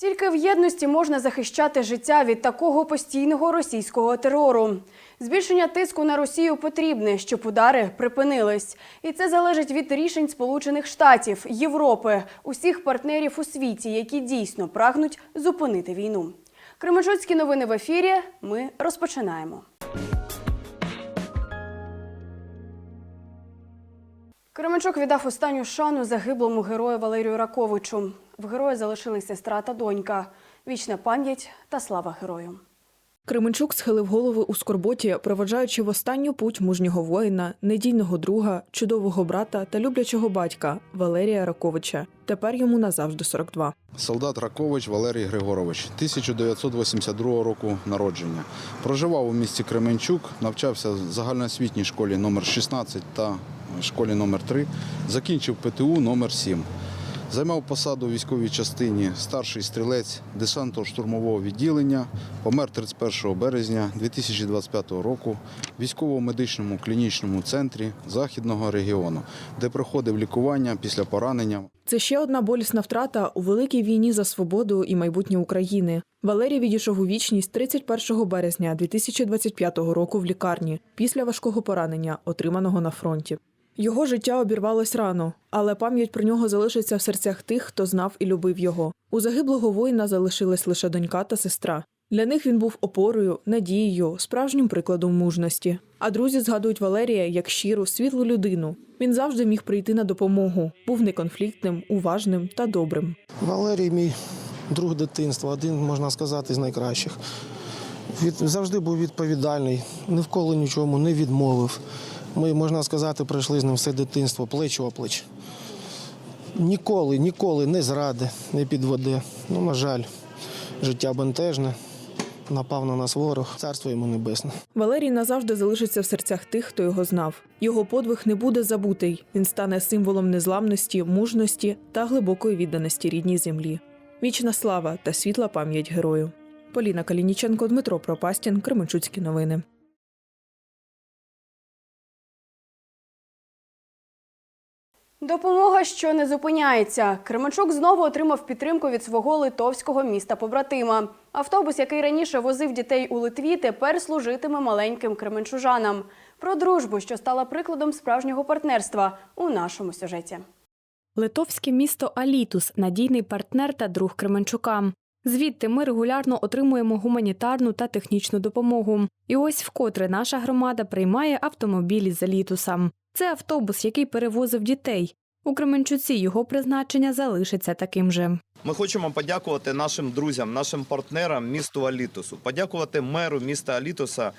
Тільки в єдності можна захищати життя від такого постійного російського терору. Збільшення тиску на Росію потрібне, щоб удари припинились. І це залежить від рішень Сполучених Штатів, Європи, усіх партнерів у світі, які дійсно прагнуть зупинити війну. Кременчуцькі новини в ефірі. Ми розпочинаємо. Кременчук віддав останню шану загиблому герою Валерію Раковичу. В героя залишились сестра та донька. Вічна пам'ять та слава герою. Кременчук схилив голови у скорботі, проводжаючи в останню путь мужнього воїна, недійного друга, чудового брата та люблячого батька Валерія Раковича. Тепер йому назавжди 42. Солдат Ракович Валерій Григорович, 1982 року народження. Проживав у місті Кременчук, навчався в загальноосвітній школі номер 16 та школі номер 3 закінчив ПТУ номер 7 Займав посаду у військовій частині старший стрілець десантно-штурмового відділення. Помер 31 березня 2025 року в військово-медичному клінічному центрі Західного регіону, де проходив лікування після поранення. Це ще одна болісна втрата у великій війні за свободу і майбутнє України. Валерій відійшов у вічність 31 березня 2025 року в лікарні після важкого поранення, отриманого на фронті. Його життя обірвалось рано, але пам'ять про нього залишиться в серцях тих, хто знав і любив його. У загиблого воїна залишилась лише донька та сестра. Для них він був опорою, надією, справжнім прикладом мужності. А друзі згадують Валерія як щиру, світлу людину. Він завжди міг прийти на допомогу, був неконфліктним, уважним та добрим. Валерій мій друг дитинства, один, можна сказати, з найкращих. Від, завжди був відповідальний, ні в коло нічому не відмовив. Ми, можна сказати, пройшли з ним все дитинство, плеч оплеч. Ніколи, ніколи не зради, не підведе. Ну, на жаль, життя бентежне. Напав на нас ворог, царство йому небесне. Валерій назавжди залишиться в серцях тих, хто його знав. Його подвиг не буде забутий. Він стане символом незламності, мужності та глибокої відданості рідній землі. Вічна слава та світла пам'ять герою. Поліна Калініченко, Дмитро Пропастін, Кременчуцькі новини. Допомога, що не зупиняється. Кременчук знову отримав підтримку від свого литовського міста побратима. Автобус, який раніше возив дітей у Литві, тепер служитиме маленьким кременчужанам. Про дружбу, що стала прикладом справжнього партнерства, у нашому сюжеті. Литовське місто Алітус надійний партнер та друг Кременчука. Звідти ми регулярно отримуємо гуманітарну та технічну допомогу. І ось вкотре наша громада приймає автомобілі з Алітуса. Це автобус, який перевозив дітей. У Кременчуці його призначення залишиться таким же. Ми хочемо подякувати нашим друзям, нашим партнерам місту Алітосу, подякувати меру міста Алітоса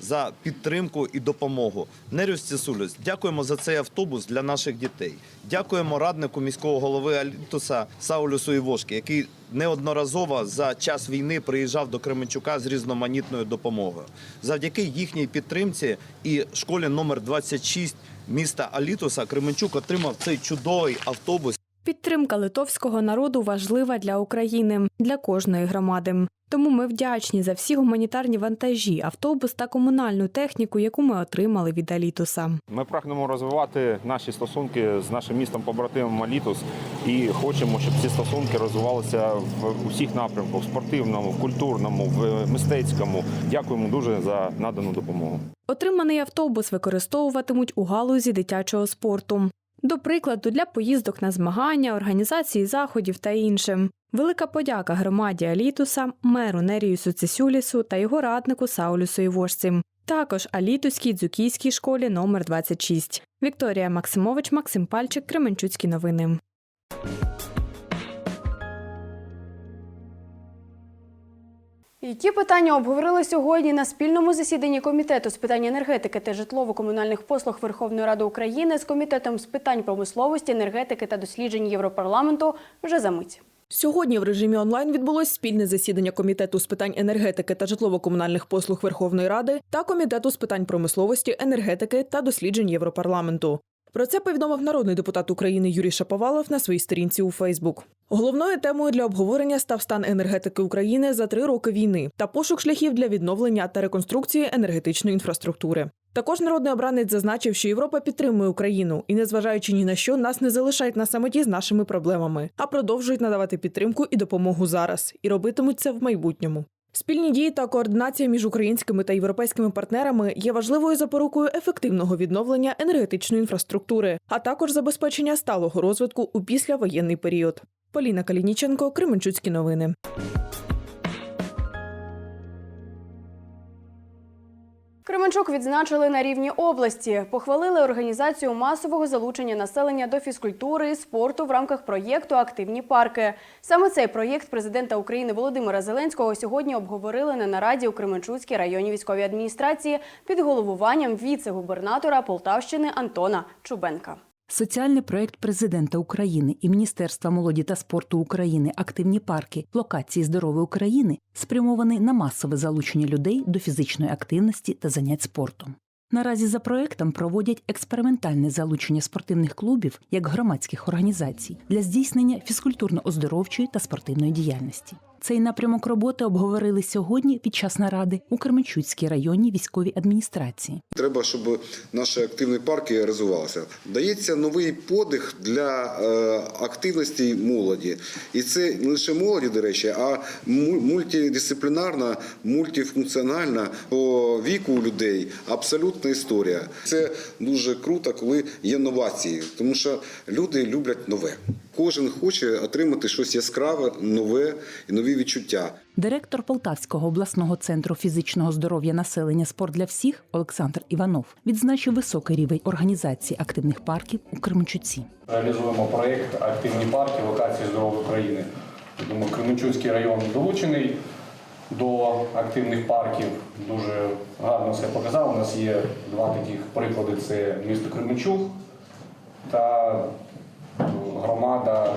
за підтримку і допомогу. Нерю Стісулюс, дякуємо за цей автобус для наших дітей. Дякуємо раднику міського голови Алітоса Саулюсу Івошки, який неодноразово за час війни приїжджав до Кременчука з різноманітною допомогою. Завдяки їхній підтримці і школі номер 26 міста Алітуса Кременчук отримав цей чудовий автобус. Підтримка литовського народу важлива для України, для кожної громади. Тому ми вдячні за всі гуманітарні вантажі, автобус та комунальну техніку, яку ми отримали від Алітуса. Ми прагнемо розвивати наші стосунки з нашим містом побратимом Малітус і хочемо, щоб ці стосунки розвивалися в усіх напрямках: в спортивному, в культурному, в мистецькому. Дякуємо дуже за надану допомогу. Отриманий автобус використовуватимуть у галузі дитячого спорту. До прикладу, для поїздок на змагання, організації заходів та іншим. Велика подяка громаді Алітуса, меру Неріюсу Цесюлісу та його раднику Саулюсу Івошці. Також Алітуській дзюкійській школі номер 26. Вікторія Максимович, Максим Пальчик, Кременчуцькі новини. Які питання обговорили сьогодні на спільному засіданні комітету з питань енергетики та житлово-комунальних послуг Верховної Ради України з комітетом з питань промисловості, енергетики та досліджень Європарламенту вже за мить. Сьогодні в режимі онлайн відбулось спільне засідання комітету з питань енергетики та житлово-комунальних послуг Верховної Ради та комітету з питань промисловості, енергетики та досліджень Європарламенту. Про це повідомив народний депутат України Юрій Шаповалов на своїй сторінці у Фейсбук. Головною темою для обговорення став стан енергетики України за три роки війни та пошук шляхів для відновлення та реконструкції енергетичної інфраструктури. Також народний обранець зазначив, що Європа підтримує Україну і, незважаючи ні на що, нас не залишають на самоті з нашими проблемами, а продовжують надавати підтримку і допомогу зараз, і робитимуть це в майбутньому. Спільні дії та координація між українськими та європейськими партнерами є важливою запорукою ефективного відновлення енергетичної інфраструктури, а також забезпечення сталого розвитку у післявоєнний період. Поліна Калініченко, Кременчуцькі новини. Кременчук відзначили на рівні області. Похвалили організацію масового залучення населення до фізкультури і спорту в рамках проєкту Активні парки. Саме цей проєкт президента України Володимира Зеленського сьогодні обговорили на нараді у Кременчуцькій районній військовій адміністрації під головуванням віце-губернатора Полтавщини Антона Чубенка. Соціальний проект президента України і Міністерства молоді та спорту України Активні парки локації здорової України спрямований на масове залучення людей до фізичної активності та занять спортом. Наразі за проектом проводять експериментальне залучення спортивних клубів як громадських організацій для здійснення фізкультурно-оздоровчої та спортивної діяльності. Цей напрямок роботи обговорили сьогодні під час наради у Кременчуцькій районній військовій адміністрації. Треба, щоб наші активні парки розвивалися. Дається новий подих для е, активності молоді. І це не лише молоді, до речі, а мультидисциплінарна, мультифункціональна по віку людей абсолютна історія. Це дуже круто, коли є новації, тому що люди люблять нове. Кожен хоче отримати щось яскраве, нове і нові відчуття. Директор Полтавського обласного центру фізичного здоров'я населення Спорт для всіх Олександр Іванов відзначив високий рівень організації активних парків у Кременчуці. Реалізуємо проєкт Активні парки локації здорової України. Думаю, Кременчуцький район долучений до активних парків. Дуже гарно все показав. У нас є два таких приклади: це місто Кременчук та громада,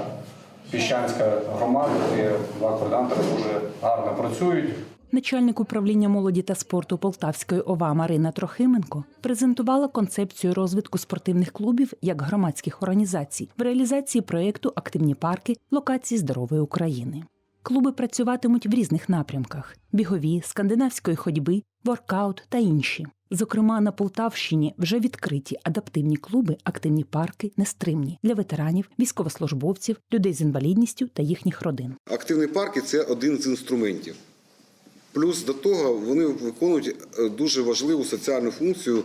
Піщанська громада, де два координатори дуже гарно працюють. Начальник управління молоді та спорту Полтавської ОВА Марина Трохименко презентувала концепцію розвитку спортивних клубів як громадських організацій в реалізації проєкту Активні парки локації здорової України. Клуби працюватимуть в різних напрямках: бігові, скандинавської ходьби, воркаут та інші. Зокрема, на Полтавщині вже відкриті адаптивні клуби, активні парки, нестримні для ветеранів, військовослужбовців, людей з інвалідністю та їхніх родин. Активні парки це один з інструментів. Плюс до того вони виконують е, дуже важливу соціальну функцію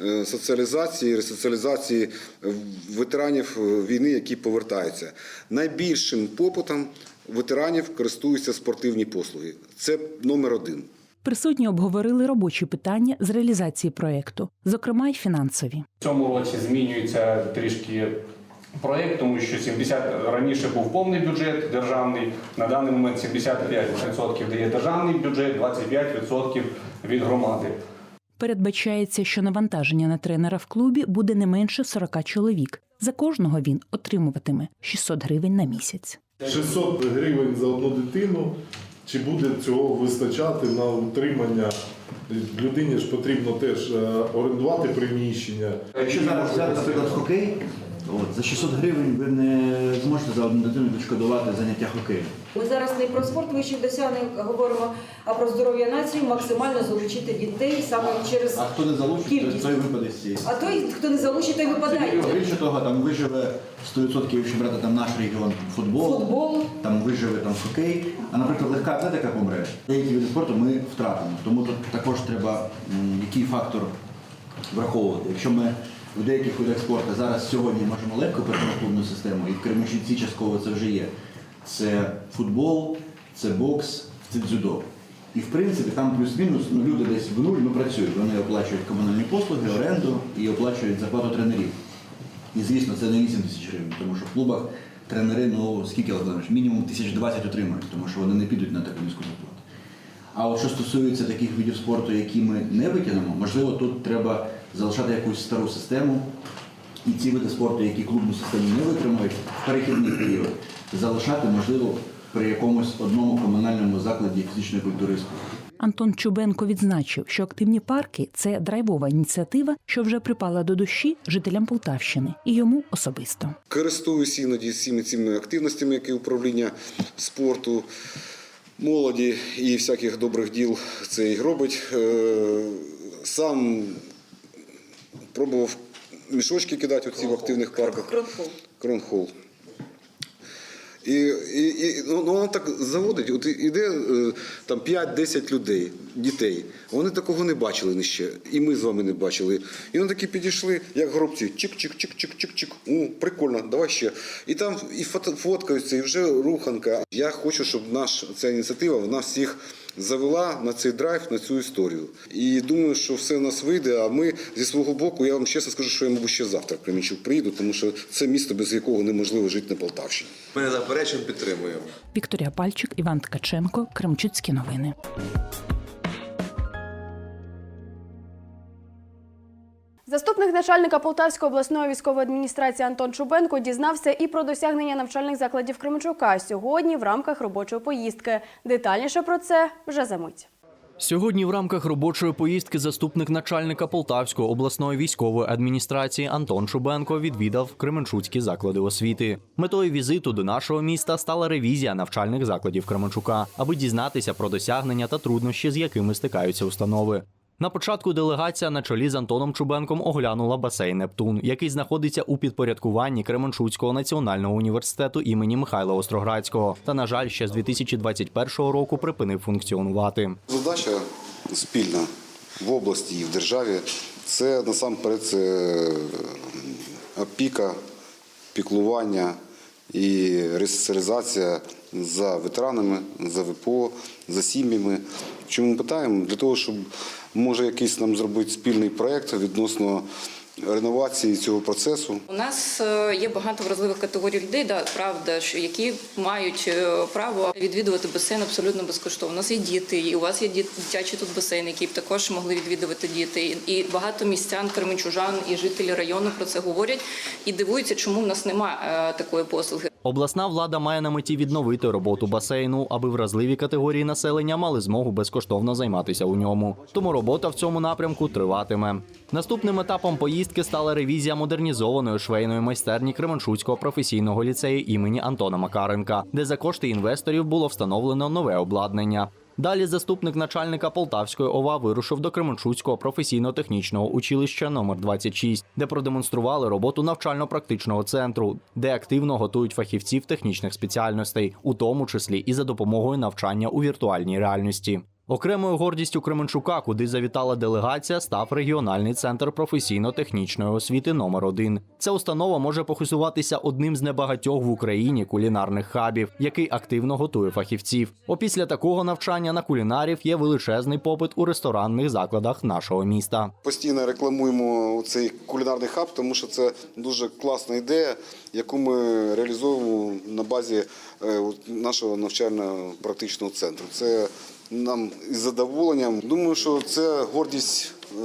е, соціалізації, ресоціалізації е, ветеранів війни, які повертаються. Найбільшим попитом ветеранів користуються спортивні послуги. Це номер один. Присутні обговорили робочі питання з реалізації проєкту, зокрема й фінансові. В цьому році змінюється трішки проєкт, тому що 70 раніше був повний бюджет державний. На даний момент 75% дає державний бюджет, 25% від громади. Передбачається, що навантаження на тренера в клубі буде не менше 40 чоловік. За кожного він отримуватиме 600 гривень на місяць. 600 гривень за одну дитину. Чи буде цього вистачати на утримання? Людині ж потрібно теж е, орендувати приміщення. Якщо зараз взяти, наприклад, хокей, от, за 600 гривень ви не зможете за одну дитину відшкодувати заняття хокею. Ми зараз не про спорт вищих досягнень говоримо, а про здоров'я нації, максимально залучити дітей саме через А хто не залучить, то Кількість. той випаде з цієї. а той, хто не залучить, той випадає. Більше того, там виживе 100%, якщо брати там наш регіон футбол, Футбол. там виживе там хокей. А наприклад, легка атлетика помре. Деякі види спорту ми втратимо. Тому тут також треба м, який фактор враховувати. Якщо ми в деяких видах спорту зараз сьогодні можемо легко перейти систему, і в Кременчуці частково це вже є. Це футбол, це бокс, це дзюдо. І в принципі там плюс-мінус ну, люди десь в нуль ну, працюють. Вони оплачують комунальні послуги, оренду і оплачують зарплату тренерів. І звісно, це не 8 тисяч гривень, тому що в клубах тренери, ну скільки Олександрович, мінімум 1020 отримують, тому що вони не підуть на таку низьку зарплату. А от що стосується таких видів спорту, які ми не витягнемо, можливо, тут треба залишати якусь стару систему, і ці види спорту, які клубну систему не витримують в перехідний період, залишати, можливо, при якомусь одному комунальному закладі фізичної культури і спорту. Антон Чубенко відзначив, що активні парки це драйвова ініціатива, що вже припала до душі жителям Полтавщини і йому особисто. Користуюсь іноді всіми цими активностями, які управління спорту, молоді і всяких добрих діл це і робить. Е, Сам пробував мішочки кидати оці в активних парках. Кронхол. Кронхол. І, і, і ну, ну, воно так заводить. От іде е, там 5-10 людей, дітей. Вони такого не бачили ні ще. І ми з вами не бачили. І вони такі підійшли, як горобці, чик-чик-чик-чик-чик-чик. О, прикольно, давай ще. І там і фоткаються, і вже руханка. Я хочу, щоб наша ця ініціатива вона всіх завела на цей драйв, на цю історію. І думаю, що все в нас вийде. А ми зі свого боку, я вам чесно скажу, що я, мабуть, ще завтра в Кременчук приїду, тому що це місто, без якого неможливо жити на Полтавщині. Ми не заперечуємо, підтримуємо. Вікторія Пальчик, Іван Ткаченко, Кремчуцькі новини. Заступник начальника Полтавської обласної військової адміністрації Антон Чубенко дізнався і про досягнення навчальних закладів Кременчука сьогодні в рамках робочої поїздки. Детальніше про це вже за мить. Сьогодні в рамках робочої поїздки заступник начальника Полтавської обласної військової адміністрації Антон Чубенко відвідав Кременчуцькі заклади освіти. Метою візиту до нашого міста стала ревізія навчальних закладів Кременчука, аби дізнатися про досягнення та труднощі, з якими стикаються установи. На початку делегація на чолі з Антоном Чубенком оглянула басейн Нептун, який знаходиться у підпорядкуванні Кременчуцького національного університету імені Михайла Остроградського. Та, на жаль, ще з 2021 року припинив функціонувати. Задача спільна в області і в державі це насамперед це опіка, піклування і ресоціалізація за ветеранами, за ВПО, за сім'ями. Чому ми питаємо? Для того, щоб може якийсь нам зробити спільний проєкт відносно реновації цього процесу. У нас е, є багато вразливих категорій людей, да, правда, що які мають е, право відвідувати басейн абсолютно безкоштовно. У нас є діти, і у вас є дитячі тут басейни, які б також могли відвідувати діти. І багато містян, кременчужан і жителі району про це говорять і дивуються, чому в нас немає такої послуги. Обласна влада має на меті відновити роботу басейну, аби вразливі категорії населення мали змогу безкоштовно займатися у ньому. Тому робота в цьому напрямку триватиме. Наступним етапом поїздки стала ревізія модернізованої швейної майстерні Кременчуцького професійного ліцею імені Антона Макаренка, де за кошти інвесторів було встановлено нове обладнання. Далі заступник начальника Полтавської ОВА вирушив до Кременчуцького професійно-технічного училища номер 26 де продемонстрували роботу навчально-практичного центру, де активно готують фахівців технічних спеціальностей, у тому числі і за допомогою навчання у віртуальній реальності. Окремою гордістю Кременчука, куди завітала делегація, став регіональний центр професійно-технічної освіти номер 1 Ця установа може похизуватися одним з небагатьох в Україні кулінарних хабів, який активно готує фахівців. Опісля такого навчання на кулінарів є величезний попит у ресторанних закладах нашого міста. Постійно рекламуємо цей кулінарний хаб, тому що це дуже класна ідея, яку ми реалізовуємо на базі е, нашого навчально-практичного центру. Це нам із задоволенням. Думаю, що це гордість е,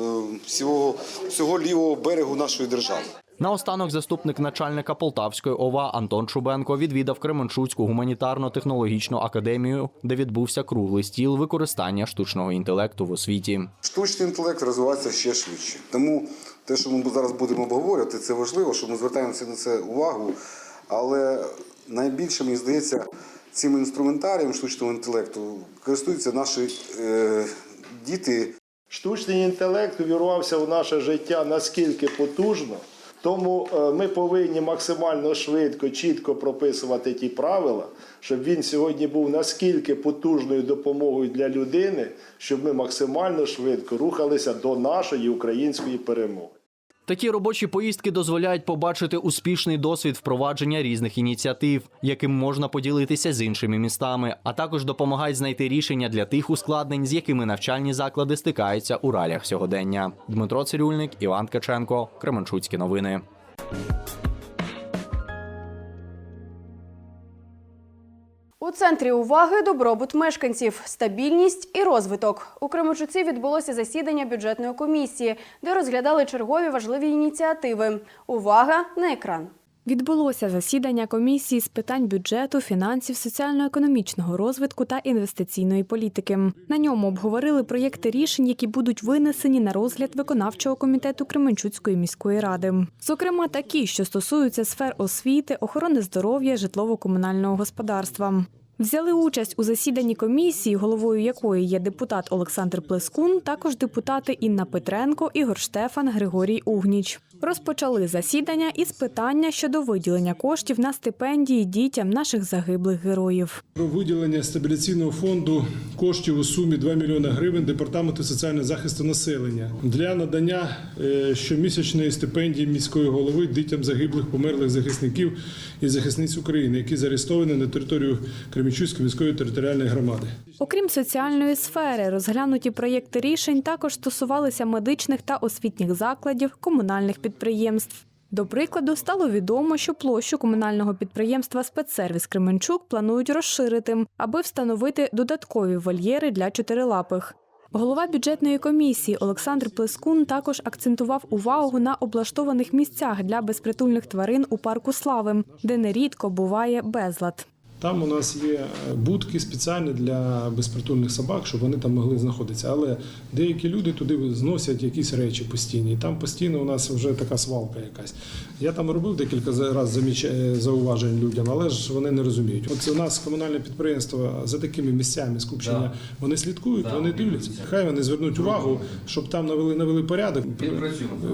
всього, всього лівого берегу нашої держави. Наостанок заступник начальника Полтавської ОВА Антон Чубенко відвідав Кременчуцьку гуманітарно-технологічну академію, де відбувся круглий стіл використання штучного інтелекту в освіті. Штучний інтелект розвивається ще швидше. Тому те, що ми зараз будемо обговорювати, це важливо, що ми звертаємося на це увагу. Але найбільше, мені здається, цим інструментарієм штучного інтелекту користуються наші е, діти. Штучний інтелект увірвався в наше життя наскільки потужно, тому е, ми повинні максимально швидко, чітко прописувати ті правила, щоб він сьогодні був наскільки потужною допомогою для людини, щоб ми максимально швидко рухалися до нашої української перемоги. Такі робочі поїздки дозволяють побачити успішний досвід впровадження різних ініціатив, яким можна поділитися з іншими містами, а також допомагають знайти рішення для тих ускладнень, з якими навчальні заклади стикаються у ралях сьогодення. Дмитро Цирюльник, Іван Ткаченко, Кременчуцькі новини. У центрі уваги добробут мешканців, стабільність і розвиток. У Кременчуці відбулося засідання бюджетної комісії, де розглядали чергові важливі ініціативи. Увага на екран. Відбулося засідання комісії з питань бюджету, фінансів, соціально-економічного розвитку та інвестиційної політики. На ньому обговорили проєкти рішень, які будуть винесені на розгляд виконавчого комітету Кременчуцької міської ради. Зокрема, такі, що стосуються сфер освіти, охорони здоров'я, житлово-комунального господарства. Взяли участь у засіданні комісії, головою якої є депутат Олександр Плескун, також депутати Інна Петренко, Ігор Штефан, Григорій Угніч. Розпочали засідання із питання щодо виділення коштів на стипендії дітям наших загиблих героїв. Про виділення стабіляційного фонду коштів у сумі 2 мільйони гривень Департаменту соціального захисту населення для надання е, щомісячної стипендії міської голови дітям загиблих померлих захисників і захисниць України, які заарештовані на територію Кремічуської міської територіальної громади. Окрім соціальної сфери, розглянуті проєкти рішень також стосувалися медичних та освітніх закладів, комунальних підприємств. До прикладу, стало відомо, що площу комунального підприємства Спецсервіс Кременчук планують розширити, аби встановити додаткові вольєри для чотирилапих. Голова бюджетної комісії Олександр Плескун також акцентував увагу на облаштованих місцях для безпритульних тварин у парку Слави, де нерідко буває безлад. Там у нас є е, будки спеціальні для безпритульних собак, щоб вони там могли знаходитися. Але деякі люди туди зносять якісь речі постійні. І там постійно у нас вже така свалка якась. Я там робив декілька разів зауважень людям, але ж вони не розуміють. От у нас комунальне підприємство за такими місцями скупчення вони слідкують, вони дивляться. Хай вони звернуть увагу, щоб там навели навели порядок.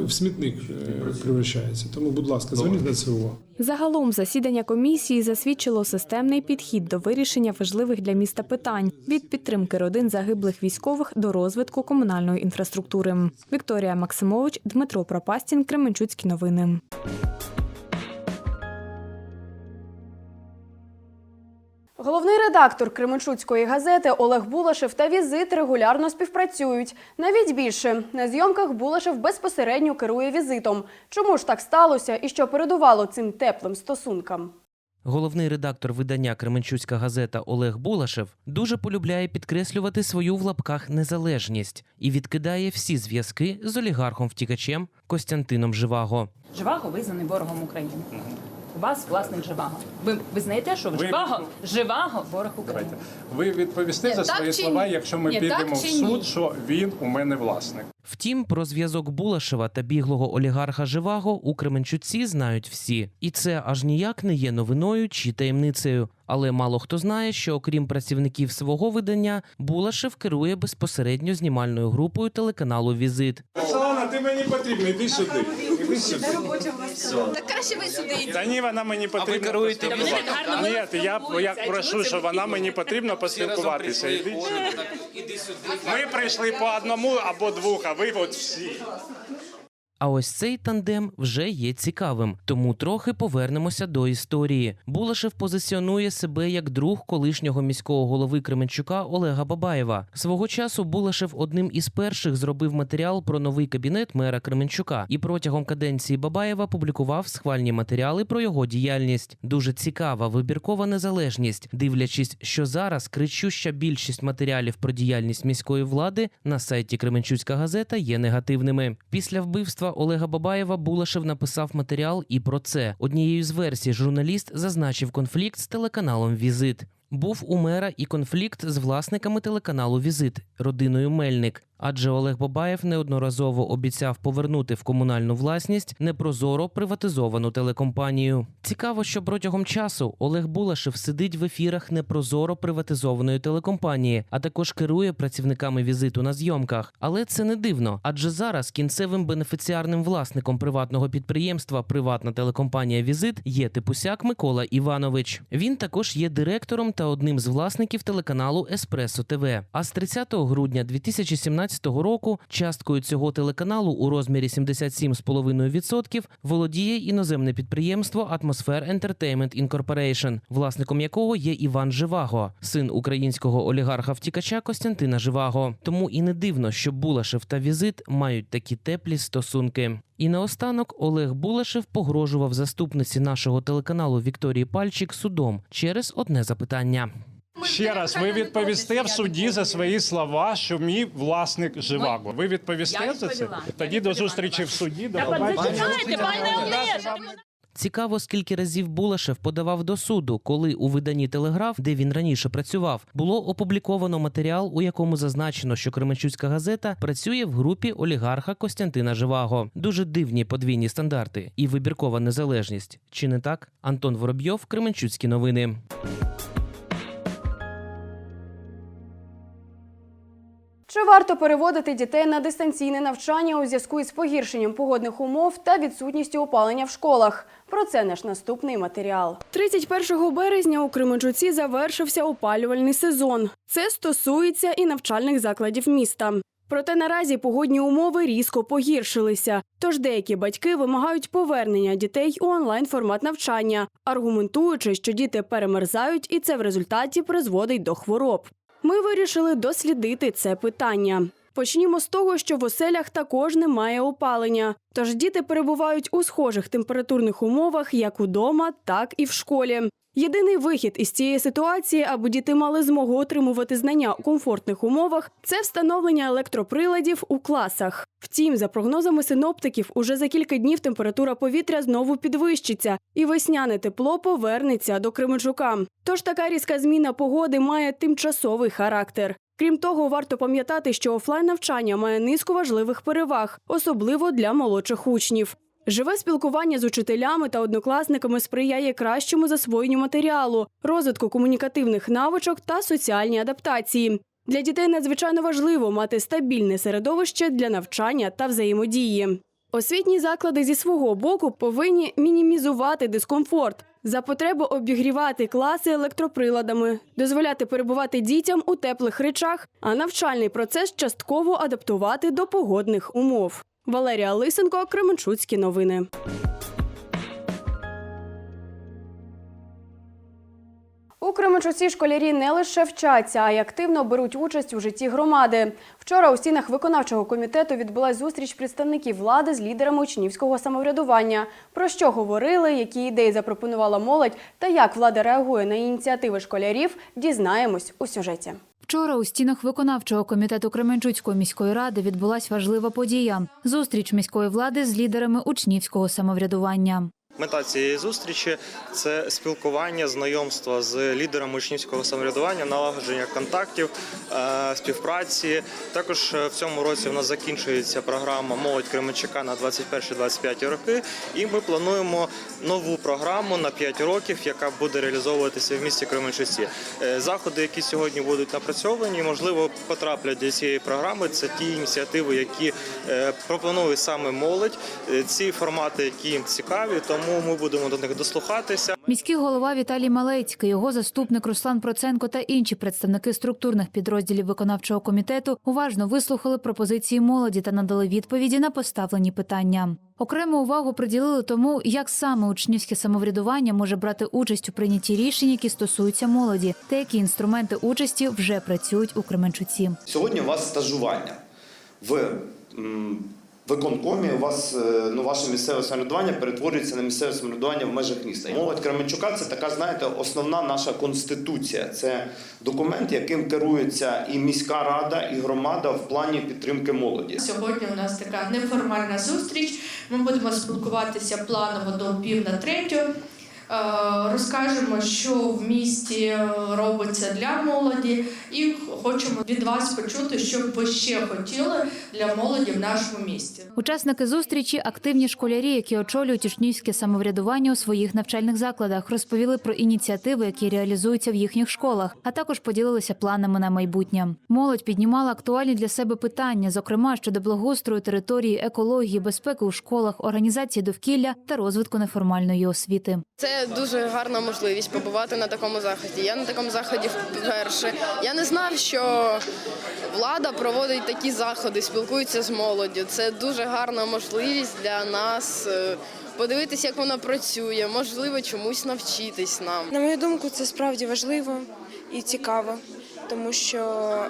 В смітник е, превращається. Тому, будь ласка, зверніть на це увагу. Загалом засідання комісії засвідчило системний підхід до вирішення важливих для міста питань від підтримки родин загиблих військових до розвитку комунальної інфраструктури. Вікторія Максимович, Дмитро Пропастін, Кременчуцькі новини. Головний редактор Кременчуцької газети Олег Булашев та візит регулярно співпрацюють. Навіть більше на зйомках Булашев безпосередньо керує візитом. Чому ж так сталося і що передувало цим теплим стосункам? Головний редактор видання Кременчуцька газета Олег Булашев дуже полюбляє підкреслювати свою в лапках незалежність і відкидає всі зв'язки з олігархом-втікачем Костянтином Живаго. Живаго визнаний ворогом України. У вас власник Живаго. Ви, ви знаєте, що Живаго, Живаго ворог України. Ви відповісте Ні, за так свої чи слова, ні? якщо ми Ні, підемо так в чи суд, ні? що він у мене власник. Втім, про зв'язок Булашева та біглого олігарха Живаго у Кременчуці знають всі, і це аж ніяк не є новиною чи таємницею. Але мало хто знає, що окрім працівників свого видання, Булашев керує безпосередньо знімальною групою телеканалу Візит. Оксана, ти мені потрібна, іди сюди. Так краще ви сюди. Та ні, вона мені потрібна. А ви керуєте Ні, я, я прошу, що вона мені потрібно поспілкуватися. Іди сюди. Ми прийшли по одному або двох, а ви от всі. А ось цей тандем вже є цікавим, тому трохи повернемося до історії. Булашев позиціонує себе як друг колишнього міського голови Кременчука Олега Бабаєва. Свого часу Булашев одним із перших зробив матеріал про новий кабінет мера Кременчука і протягом каденції Бабаєва публікував схвальні матеріали про його діяльність. Дуже цікава вибіркова незалежність, дивлячись, що зараз кричуща більшість матеріалів про діяльність міської влади на сайті Кременчуцька газета є негативними. Після вбивства Олега Бабаєва Булашев написав матеріал і про це. Однією з версій журналіст зазначив конфлікт з телеканалом Візит. Був у мера і конфлікт з власниками телеканалу Візит родиною Мельник. Адже Олег Бабаєв неодноразово обіцяв повернути в комунальну власність непрозоро приватизовану телекомпанію. Цікаво, що протягом часу Олег Булашев сидить в ефірах непрозоро приватизованої телекомпанії, а також керує працівниками візиту на зйомках. Але це не дивно, адже зараз кінцевим бенефіціарним власником приватного підприємства Приватна телекомпанія Візит є типусяк Микола Іванович. Він також є директором та одним з власників телеканалу Еспресо ТВ. А з 30 грудня 2017 року часткою цього телеканалу у розмірі 77,5% володіє іноземне підприємство Атмосфер Entertainment Incorporation, власником якого є Іван Живаго, син українського олігарха втікача Костянтина Живаго. Тому і не дивно, що Булашев та Візит мають такі теплі стосунки. І наостанок Олег Булашев погрожував заступниці нашого телеканалу Вікторії Пальчик судом через одне запитання. Ще раз, ви відповісте в суді за свої слова, що мій власник Живаго. Ви відповісте за це? Тоді до зустрічі в суді. До зачекайте, пане Олеже! Цікаво, скільки разів Булашев подавав до суду, коли у виданні Телеграф, де він раніше працював, було опубліковано матеріал, у якому зазначено, що Кременчуцька газета працює в групі олігарха Костянтина Живаго. Дуже дивні подвійні стандарти і вибіркова незалежність. Чи не так? Антон Воробйов, Кременчуцькі новини. Чи варто переводити дітей на дистанційне навчання у зв'язку із погіршенням погодних умов та відсутністю опалення в школах? Про це наш наступний матеріал. 31 березня у Кременчуці завершився опалювальний сезон. Це стосується і навчальних закладів міста. Проте наразі погодні умови різко погіршилися. Тож деякі батьки вимагають повернення дітей у онлайн формат навчання, аргументуючи, що діти перемерзають, і це в результаті призводить до хвороб. Ми вирішили дослідити це питання. Почнімо з того, що в оселях також немає опалення. Тож діти перебувають у схожих температурних умовах як удома, так і в школі. Єдиний вихід із цієї ситуації, аби діти мали змогу отримувати знання у комфортних умовах, це встановлення електроприладів у класах. Втім, за прогнозами синоптиків, уже за кілька днів температура повітря знову підвищиться, і весняне тепло повернеться до Кременчука. Тож така різка зміна погоди має тимчасовий характер. Крім того, варто пам'ятати, що офлайн навчання має низку важливих переваг, особливо для молодших учнів. Живе спілкування з учителями та однокласниками сприяє кращому засвоєнню матеріалу, розвитку комунікативних навичок та соціальній адаптації. Для дітей надзвичайно важливо мати стабільне середовище для навчання та взаємодії. Освітні заклади зі свого боку повинні мінімізувати дискомфорт, за потреби обігрівати класи електроприладами, дозволяти перебувати дітям у теплих речах, а навчальний процес частково адаптувати до погодних умов. Валерія Лисенко, Кременчуцькі новини. У Кременчуці школярі не лише вчаться, а й активно беруть участь у житті громади. Вчора у стінах виконавчого комітету відбулась зустріч представників влади з лідерами учнівського самоврядування. Про що говорили, які ідеї запропонувала молодь та як влада реагує на ініціативи школярів, дізнаємось у сюжеті. Вчора у стінах виконавчого комітету Кременчуцької міської ради відбулась важлива подія зустріч міської влади з лідерами учнівського самоврядування. Мета цієї зустрічі це спілкування, знайомство з лідерами учнівського самоврядування, налагодження контактів, е, співпраці. Також е, в цьому році в нас закінчується програма Молодь Кременчука на 21-25 роки. І ми плануємо нову програму на 5 років, яка буде реалізовуватися в місті Кременчуці. Е, Заходи, які сьогодні будуть напрацьовані, можливо, потраплять до цієї програми. Це ті ініціативи, які пропонує саме молодь. Ці формати, які їм цікаві, тому ми будемо до них дослухатися. Міський голова Віталій Малецький, його заступник Руслан Проценко та інші представники структурних підрозділів виконавчого комітету уважно вислухали пропозиції молоді та надали відповіді на поставлені питання. Окрему увагу приділили тому, як саме учнівське самоврядування може брати участь у прийнятті рішень, які стосуються молоді, та які інструменти участі вже працюють у Кременчуці. Сьогодні у вас стажування в виконкомі. У вас е, ну, ваше місцеве самоврядування перетворюється на місцеве самоврядування в межах міста. Молодь Кременчука це така, знаєте, основна наша конституція. Це документ, яким керується і міська рада, і громада в плані підтримки молоді. Сьогодні у нас така неформальна зустріч. Ми будемо спілкуватися планово до пів на третю. Е, Розкажемо, що в місті е, робиться для молоді, і хочемо від вас почути, що б ви ще хотіли для молоді в нашому місті. Учасники зустрічі активні школярі, які очолюють учнівське самоврядування у своїх навчальних закладах, розповіли про ініціативи, які реалізуються в їхніх школах, а також поділилися планами на майбутнє. Молодь піднімала актуальні для себе питання, зокрема щодо благоустрою території, екології, безпеки у школах, організації довкілля та розвитку неформальної освіти. Це дуже гарна можливість побувати на такому заході. Я на такому заході вперше. Я не знав, що влада проводить такі заходи, спілкується з молоддю. Це дуже гарна можливість для нас е, подивитися, як вона працює, можливо, чомусь навчитись нам. На мою думку, це справді важливо і цікаво, тому що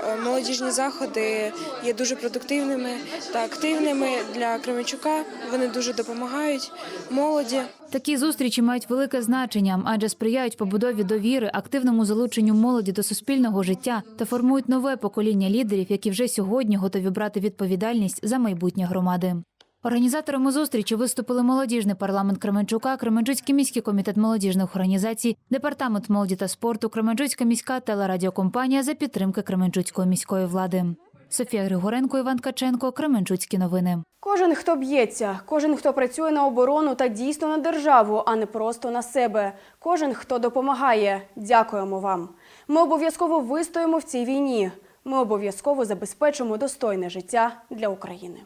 е, молодіжні заходи є дуже продуктивними та активними для Кременчука. Вони дуже допомагають молоді. Такі зустрічі мають велике значення, адже сприяють побудові довіри, активному залученню молоді до суспільного життя та формують нове покоління лідерів, які вже сьогодні готові брати відповідальність за майбутнє громади. Організаторами зустрічі виступили молодіжний парламент Кременчука, Кременчуцький міський комітет молодіжних організацій, департамент молоді та спорту, Кременчуцька міська телерадіокомпанія за підтримки Кременчуцької міської влади. Софія Григоренко, Іван Ткаченко, Кременчуцькі новини. Кожен, хто б'ється, кожен, хто працює на оборону та дійсно на державу, а не просто на себе. Кожен, хто допомагає. Дякуємо вам. Ми обов'язково вистоїмо в цій війні. Ми обов'язково забезпечимо достойне життя для України.